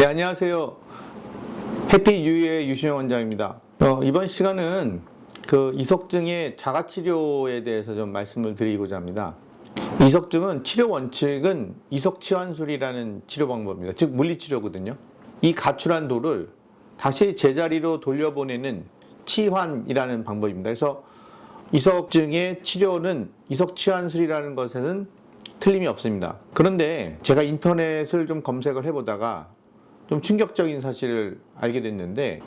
네, 안녕하세요. 해피 유의 유신영 원장입니다. 어, 이번 시간은 그 이석증의 자가 치료에 대해서 좀 말씀을 드리고자 합니다. 이석증은 치료 원칙은 이석 치환술이라는 치료 방법입니다. 즉 물리 치료거든요. 이 가출한 돌을 다시 제자리로 돌려보내는 치환이라는 방법입니다. 그래서 이석증의 치료는 이석 치환술이라는 것에는 틀림이 없습니다. 그런데 제가 인터넷을 좀 검색을 해보다가 좀 충격적인 사실을 알게 됐는데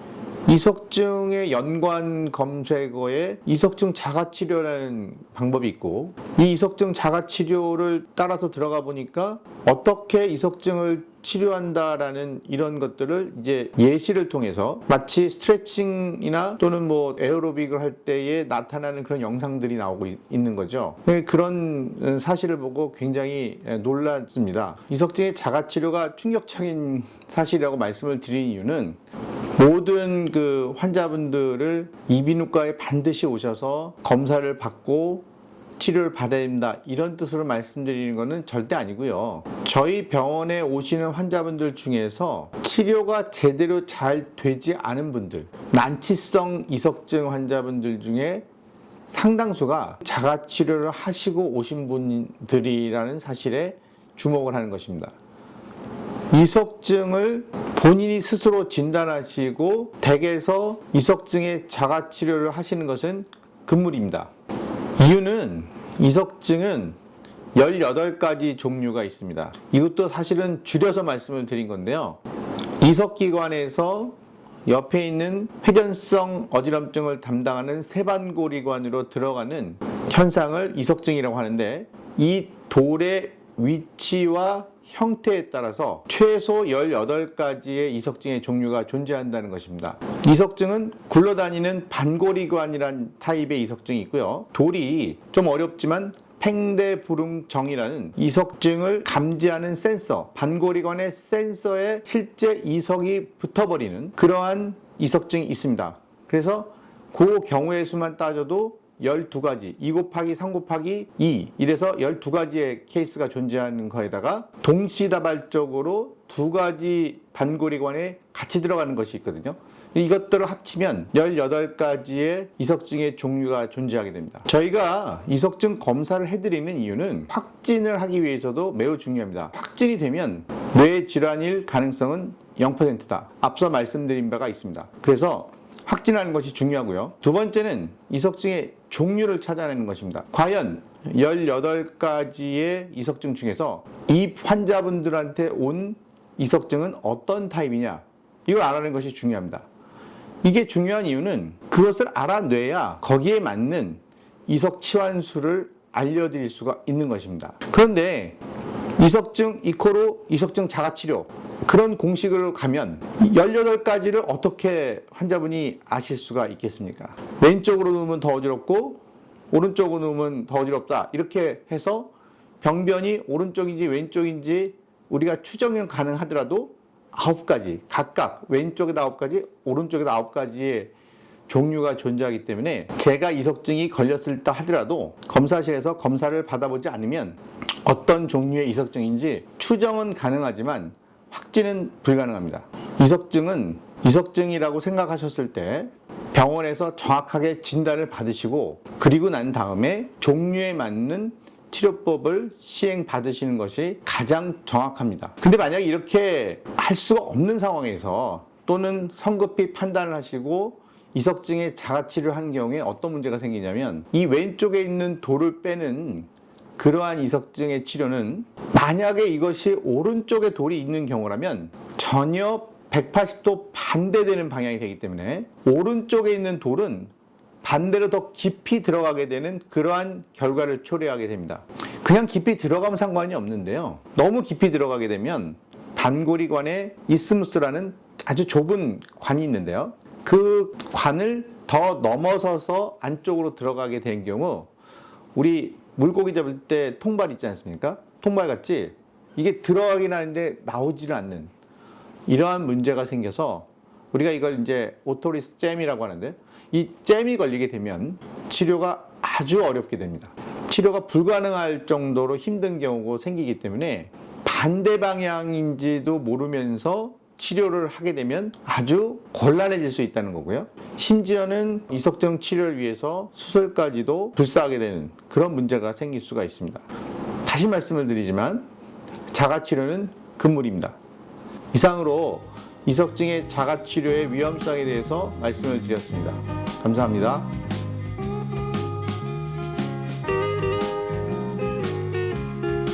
이석증의 연관 검색어에 이석증 자가치료라는 방법이 있고 이 이석증 자가치료를 따라서 들어가 보니까 어떻게 이석증을 치료한다라는 이런 것들을 이제 예시를 통해서 마치 스트레칭이나 또는 뭐 에어로빅을 할 때에 나타나는 그런 영상들이 나오고 있- 있는 거죠. 네, 그런 사실을 보고 굉장히 놀랐습니다. 이석증의 자가치료가 충격적인 사실이라고 말씀을 드린 이유는 모든 그 환자분들을 이비인후과에 반드시 오셔서 검사를 받고 치료를 받아야 됩니다. 이런 뜻으로 말씀드리는 것은 절대 아니고요. 저희 병원에 오시는 환자분들 중에서 치료가 제대로 잘 되지 않은 분들, 난치성 이석증 환자분들 중에 상당수가 자가 치료를 하시고 오신 분들이라는 사실에 주목을 하는 것입니다. 이석증을 본인이 스스로 진단하시고 댁에서 이석증의 자가 치료를 하시는 것은 금물입니다. 이유는 이석증은 18가지 종류가 있습니다. 이것도 사실은 줄여서 말씀을 드린 건데요. 이석기관에서 옆에 있는 회전성 어지럼증을 담당하는 세반고리관으로 들어가는 현상을 이석증이라고 하는데 이 돌의 위치와 형태에 따라서 최소 18가지의 이석증의 종류가 존재한다는 것입니다. 이석증은 굴러다니는 반고리관이란 타입의 이석증이 있고요. 돌이 좀 어렵지만 팽대불응정이라는 이석증을 감지하는 센서, 반고리관의 센서에 실제 이석이 붙어버리는 그러한 이석증이 있습니다. 그래서 그 경우의 수만 따져도 12가지, 2 곱하기 3 곱하기 2, 이래서 12가지의 케이스가 존재하는 거에다가 동시다발적으로 두 가지 반고리관에 같이 들어가는 것이 있거든요. 이것들을 합치면 18가지의 이석증의 종류가 존재하게 됩니다. 저희가 이석증 검사를 해드리는 이유는 확진을 하기 위해서도 매우 중요합니다. 확진이 되면 뇌 질환일 가능성은 0%다. 앞서 말씀드린 바가 있습니다. 그래서 확진하는 것이 중요하고요. 두 번째는 이석증의 종류를 찾아내는 것입니다. 과연 18가지의 이석증 중에서 이 환자분들한테 온 이석증은 어떤 타입이냐? 이걸 알아내는 것이 중요합니다. 이게 중요한 이유는 그것을 알아내야 거기에 맞는 이석 치환수를 알려드릴 수가 있는 것입니다. 그런데 이석증 이코로 이석증 자가치료 그런 공식으로 가면 18가지를 어떻게 환자분이 아실 수가 있겠습니까? 왼쪽으로 누우면 더 어지럽고 오른쪽으로 누우면 더 어지럽다. 이렇게 해서 병변이 오른쪽인지 왼쪽인지 우리가 추정이 가능하더라도 아홉 가지 각각 왼쪽에다 아홉 가지 오른쪽에다 아홉 가지의 종류가 존재하기 때문에 제가 이석증이 걸렸을 때 하더라도 검사실에서 검사를 받아보지 않으면 어떤 종류의 이석증인지 추정은 가능하지만 확진은 불가능합니다. 이석증은 이석증이라고 생각하셨을 때 병원에서 정확하게 진단을 받으시고 그리고 난 다음에 종류에 맞는 치료법을 시행 받으시는 것이 가장 정확합니다. 근데 만약에 이렇게 할 수가 없는 상황에서 또는 성급히 판단을 하시고 이석증의 자가치료를 한 경우에 어떤 문제가 생기냐면 이 왼쪽에 있는 돌을 빼는 그러한 이석증의 치료는 만약에 이것이 오른쪽에 돌이 있는 경우라면 전혀 180도 반대되는 방향이 되기 때문에 오른쪽에 있는 돌은 반대로 더 깊이 들어가게 되는 그러한 결과를 초래하게 됩니다. 그냥 깊이 들어가면 상관이 없는데요. 너무 깊이 들어가게 되면 반고리관에 이스무스라는 아주 좁은 관이 있는데요. 그 관을 더 넘어서서 안쪽으로 들어가게 된 경우 우리 물고기 잡을 때 통발 있지 않습니까? 통발 같이 이게 들어가긴 하는데 나오지는 않는 이러한 문제가 생겨서 우리가 이걸 이제 오토리스 잼이라고 하는데 이 잼이 걸리게 되면 치료가 아주 어렵게 됩니다. 치료가 불가능할 정도로 힘든 경우가 생기기 때문에 반대 방향인지도 모르면서 치료를 하게 되면 아주 곤란해질 수 있다는 거고요. 심지어는 이석증 치료를 위해서 수술까지도 불사하게 되는 그런 문제가 생길 수가 있습니다. 다시 말씀을 드리지만 자가치료는 금물입니다. 이상으로 이석증의 자가치료의 위험성에 대해서 말씀을 드렸습니다. 감사합니다.